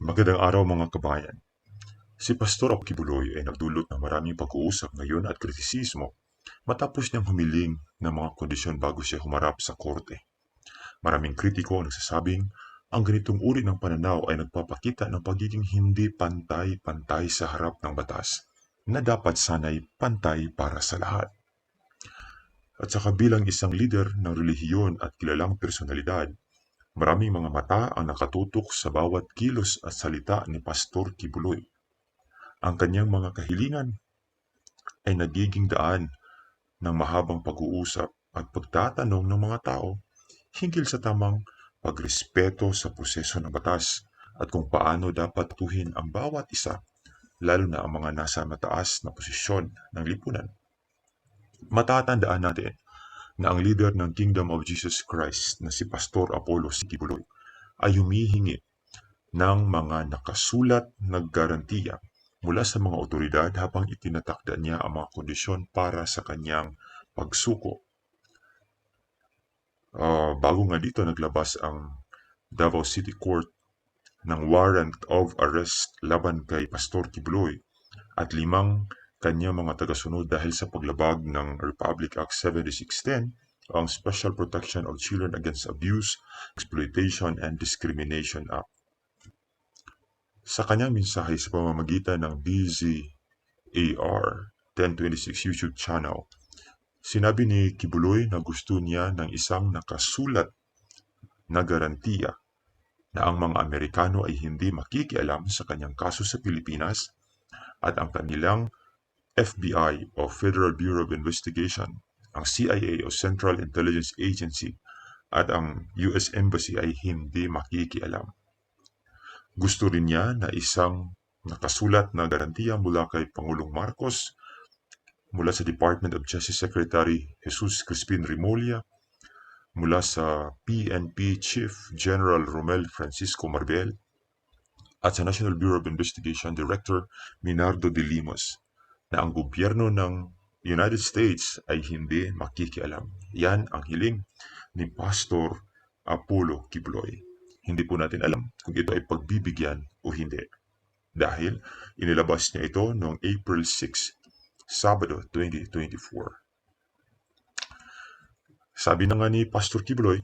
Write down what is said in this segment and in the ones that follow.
Magandang araw mga kabayan. Si Pastor Apkibuloy ay nagdulot ng maraming pag-uusap ngayon at kritisismo matapos niyang humiling ng mga kondisyon bago siya humarap sa korte. Maraming kritiko ang nagsasabing ang ganitong uri ng pananaw ay nagpapakita ng pagiging hindi pantay-pantay sa harap ng batas na dapat sanay pantay para sa lahat. At sa kabilang isang lider ng relihiyon at kilalang personalidad, maraming mga mata ang nakatutok sa bawat kilos at salita ni Pastor Kibuloy. Ang kanyang mga kahilingan ay nagiging daan ng mahabang pag-uusap at pagtatanong ng mga tao hinggil sa tamang pagrespeto sa proseso ng batas at kung paano dapat tuhin ang bawat isa, lalo na ang mga nasa mataas na posisyon ng lipunan. Matatandaan natin na ang leader ng Kingdom of Jesus Christ na si Pastor Apollo Sikibuloy ay humihingi ng mga nakasulat na garantiya mula sa mga otoridad habang itinatakda niya ang mga kondisyon para sa kanyang pagsuko. Uh, bago nga dito naglabas ang Davao City Court ng warrant of arrest laban kay Pastor Kibuloy at limang kanyang mga tagasunod dahil sa paglabag ng Republic Act 7610 ang Special Protection of Children Against Abuse, Exploitation, and Discrimination Act. Sa kanyang mensahe sa pamamagitan ng DZAR 1026 YouTube channel, sinabi ni Kibuloy na gusto niya ng isang nakasulat na garantiya na ang mga Amerikano ay hindi makikialam sa kanyang kaso sa Pilipinas at ang kanilang FBI o Federal Bureau of Investigation, ang CIA o Central Intelligence Agency at ang US Embassy ay hindi makikialam. Gusto rin niya na isang nakasulat na garantiya mula kay Pangulong Marcos, mula sa Department of Justice Secretary Jesus Crispin Rimulya, mula sa PNP Chief General Romel Francisco Marbel, at sa National Bureau of Investigation Director Minardo de Limos na ang gobyerno ng United States ay hindi makikialam. Yan ang hiling ni Pastor Apollo Kibloy. Hindi po natin alam kung ito ay pagbibigyan o hindi. Dahil inilabas niya ito noong April 6, Sabado 2024. Sabi na nga ni Pastor Kibloy,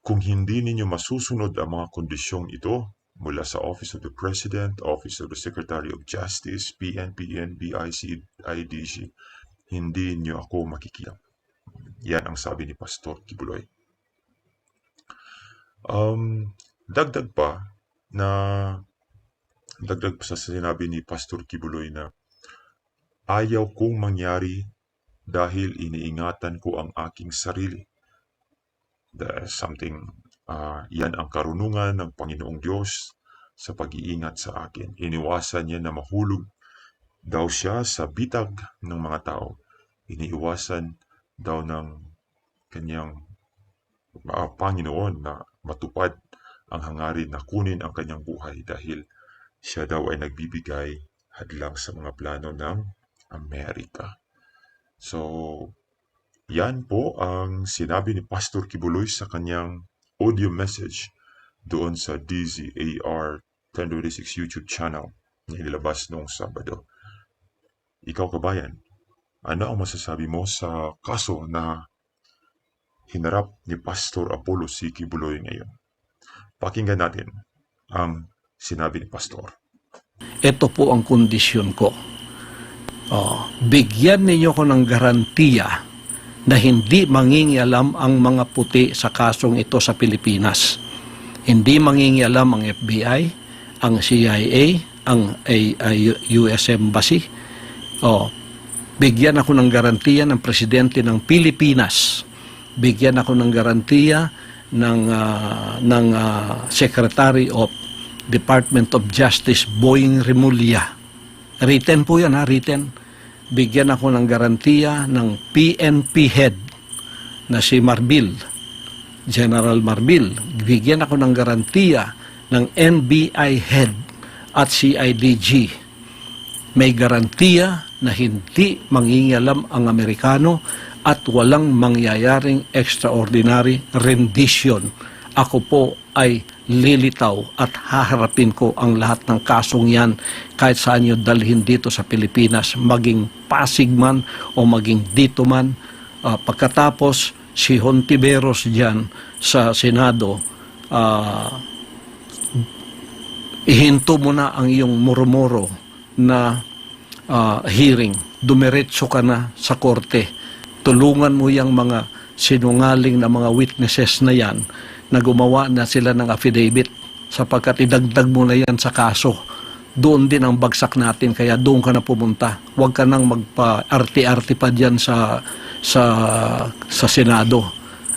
kung hindi ninyo masusunod ang mga kondisyong ito mula sa Office of the President, Office of the Secretary of Justice, PNP, NBIC, IDG, hindi niyo ako makikita. Yan ang sabi ni Pastor Kibuloy. Um, dagdag pa na dagdag pa sa sinabi ni Pastor Kibuloy na ayaw kong mangyari dahil iniingatan ko ang aking sarili. The, something, uh, yan ang karunungan ng Panginoong Diyos sa pag-iingat sa akin. Iniwasan niya na mahulog daw siya sa bitag ng mga tao. Iniiwasan daw ng kanyang uh, Panginoon na matupad ang hangarin na kunin ang kanyang buhay dahil siya daw ay nagbibigay hadlang sa mga plano ng Amerika. So, yan po ang sinabi ni Pastor Kibuloy sa kanyang audio message doon sa DZAR 1026 YouTube channel na inilabas noong Sabado. Ikaw kabayan, ano ang masasabi mo sa kaso na hinarap ni Pastor Apollo C. Kibuloy ngayon? Pakinggan natin ang sinabi ni Pastor. Ito po ang kondisyon ko. Oh, bigyan ninyo ko ng garantiya na hindi mangingialam ang mga puti sa kasong ito sa Pilipinas. Hindi mangingialam ang FBI, ang CIA, ang US Embassy. Oh, bigyan ako ng garantiya ng presidente ng Pilipinas. Bigyan ako ng garantiya ng ah, ng ah, Secretary of Department of Justice Boying Remulla. Written po yan ha, written. Bigyan ako ng garantiya ng PNP head na si Marbil, General Marbil. Bigyan ako ng garantiya ng NBI head at CIDG. May garantiya na hindi mangingialam ang Amerikano at walang mangyayaring extraordinary rendition. Ako po ay lilitaw at haharapin ko ang lahat ng kasong yan kahit saan nyo dalhin dito sa Pilipinas, maging Pasig man o maging dito man. Ah, pagkatapos, si Hontiveros dyan sa Senado, ah, ihinto mo na ang iyong murmuro na ah, hearing. Dumiretso ka na sa korte. Tulungan mo yung mga sinungaling na mga witnesses na yan na gumawa na sila ng affidavit sapagkat idagdag mo na yan sa kaso. Doon din ang bagsak natin kaya doon ka na pumunta. Huwag ka nang magpa-arte-arte pa dyan sa, sa, sa Senado.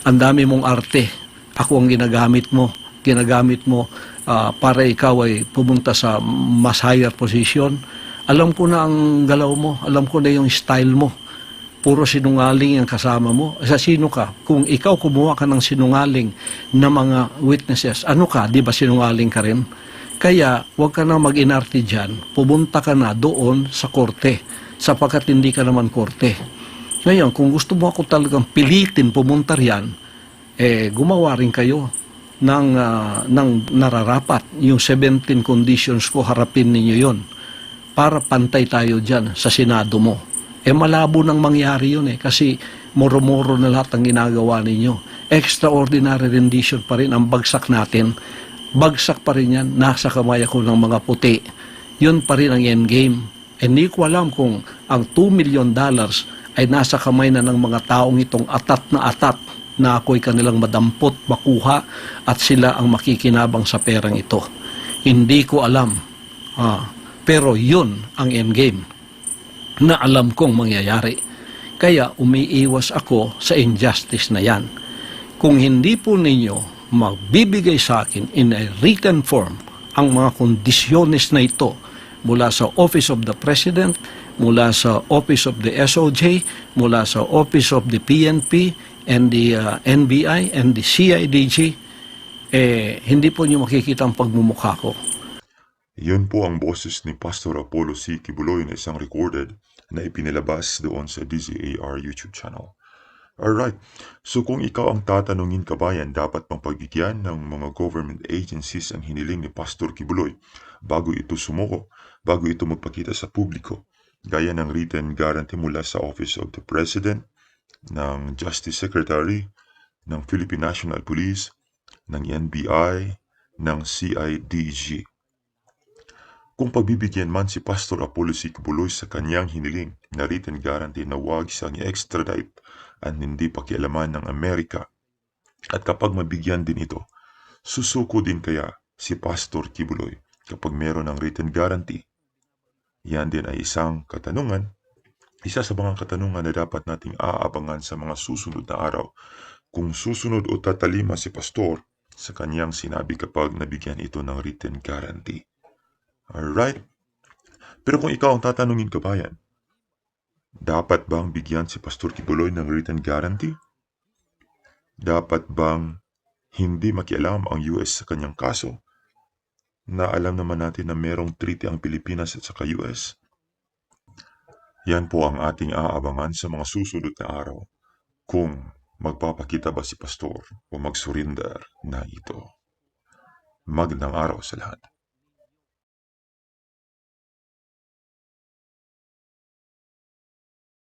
Ang dami mong arte. Ako ang ginagamit mo. Ginagamit mo ah, para ikaw ay pumunta sa mas higher position. Alam ko na ang galaw mo. Alam ko na yung style mo puro sinungaling ang kasama mo. Sa sino ka? Kung ikaw kumuha ka ng sinungaling na mga witnesses, ano ka? Di ba sinungaling ka rin? Kaya, huwag ka na mag-inarte dyan. Pumunta ka na doon sa korte sapagkat hindi ka naman korte. Ngayon, kung gusto mo ako talagang pilitin pumunta riyan, eh, gumawa rin kayo ng, ah, ng nararapat. Yung 17 conditions ko, harapin ninyo yon para pantay tayo dyan sa Senado mo. Eh malabo nang mangyari yun eh kasi moro-moro na lahat ang ginagawa ninyo. Extraordinary rendition pa rin ang bagsak natin. Bagsak pa rin yan. Nasa kamay ako ng mga puti. Yun pa rin ang endgame. Hindi ko alam kung ang 2 million dollars ay nasa kamay na ng mga taong itong atat na atat na ako'y kanilang madampot, makuha at sila ang makikinabang sa perang ito. Hindi ko alam. Ah, pero yun ang endgame na alam kong mangyayari. Kaya umiiwas ako sa injustice na yan. Kung hindi po ninyo magbibigay sa akin in a written form ang mga kondisyones na ito mula sa Office of the President, mula sa Office of the SOJ, mula sa Office of the PNP and the uh, NBI and the CIDG, eh, hindi po niyo makikita ang pagmumukha ko. Yun po ang boses ni Pastor Apollo C. Kibuloy na isang recorded na ipinilabas doon sa DZAR YouTube channel. Alright, so kung ikaw ang tatanungin kabayan, dapat bang pagbigyan ng mga government agencies ang hiniling ni Pastor Kibuloy bago ito sumuko, bago ito magpakita sa publiko, gaya ng written guarantee mula sa Office of the President, ng Justice Secretary, ng Philippine National Police, ng NBI, ng CIDG. Kung pagbibigyan man si Pastor Apollo C. Kibuloy sa kanyang hiniling na written guarantee na huwag siyang i-extradite at hindi pakialaman ng Amerika, at kapag mabigyan din ito, susuko din kaya si Pastor Kibuloy kapag meron ng written guarantee? Yan din ay isang katanungan, isa sa mga katanungan na dapat nating aabangan sa mga susunod na araw kung susunod o tatalima si Pastor sa kanyang sinabi kapag nabigyan ito ng written guarantee. Alright? Pero kung ikaw ang tatanungin kabayan, dapat bang bigyan si Pastor Kibuloy ng written guarantee? Dapat bang hindi makialam ang US sa kanyang kaso? Na alam naman natin na merong treaty ang Pilipinas at saka US? Yan po ang ating aabangan sa mga susunod na araw kung magpapakita ba si Pastor o magsurrender na ito. Magandang araw sa lahat.